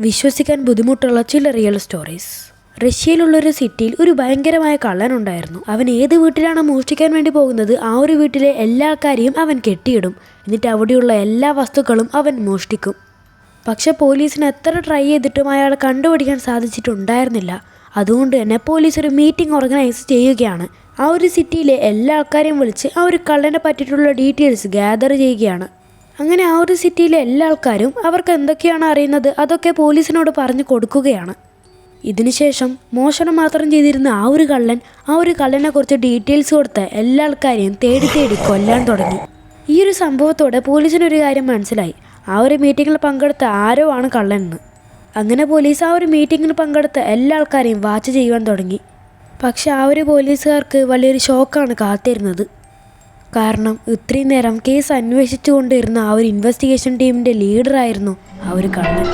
വിശ്വസിക്കാൻ ബുദ്ധിമുട്ടുള്ള ചില റിയൽ സ്റ്റോറീസ് റഷ്യയിലുള്ള ഒരു സിറ്റിയിൽ ഒരു ഭയങ്കരമായ കള്ളൻ ഉണ്ടായിരുന്നു അവൻ ഏത് വീട്ടിലാണ് മോഷ്ടിക്കാൻ വേണ്ടി പോകുന്നത്? ആ ഒരു വീട്ടിലെ എല്ലാ ആൾക്കാരെയും അവൻ കെട്ടിയിടും. എന്നിട്ട് അവിടെയുള്ള എല്ലാ വസ്തുക്കളും അവൻ മോഷ്ടിക്കും. പക്ഷെ പോലീസിന് എത്ര ട്രൈ ചെയ്തിട്ടും അയാളെ കണ്ടുപിടിക്കാൻ സാധിച്ചിട്ടുണ്ടായിരുന്നില്ല. അതുകൊണ്ട് തന്നെ പോലീസ് ഒരു മീറ്റിംഗ് ഓർഗനൈസ് ചെയ്യുകയാണ്. ആ ഒരു സിറ്റിയിലെ എല്ലാ ആൾക്കാരെയും വിളിച്ച് ആ ഒരു കള്ളനെ പറ്റിയിട്ടുള്ള ഡീറ്റെയിൽസ് ഗ്യാദർ ചെയ്യുകയാണ്. അങ്ങനെ ആ ഒരു സിറ്റിയിലെ എല്ലാ ആൾക്കാരും അവർക്ക് എന്തൊക്കെയാണ് അറിയുന്നത് അതൊക്കെ പോലീസിനോട് പറഞ്ഞു കൊടുക്കുകയാണ്. ഇതിനുശേഷം മോഷണം മാത്രം ചെയ്തിരുന്ന ആ ഒരു കള്ളൻ ആ ഒരു കള്ളനെ കുറിച്ച് ഡീറ്റെയിൽസ് കൊടുത്ത് എല്ലാ ആൾക്കാരെയും തേടി തേടി കൊല്ലാൻ തുടങ്ങി. ഈ ഒരു സംഭവത്തോടെ പോലീസിനൊരു കാര്യം മനസ്സിലായി. ആ ഒരു മീറ്റിങ്ങിൽ പങ്കെടുത്ത ആരോ ആണ് കള്ളനെന്ന്. അങ്ങനെ പോലീസ് ആ ഒരു മീറ്റിങ്ങിൽ പങ്കെടുത്ത എല്ലാ ആൾക്കാരെയും വാച്ച് ചെയ്യുവാൻ തുടങ്ങി. പക്ഷെ ആ ഒരു പോലീസുകാർക്ക് വലിയൊരു ഷോക്കാണ് കാത്തിരുന്നത്. കാരണം ഇത്രയും നേരം കേസ് അന്വേഷിച്ചുകൊണ്ടിരുന്ന ആ ഒരു ഇൻവെസ്റ്റിഗേഷൻ ടീമിന്റെ ലീഡറായിരുന്നു ആ ഒരു കള്ളൻ.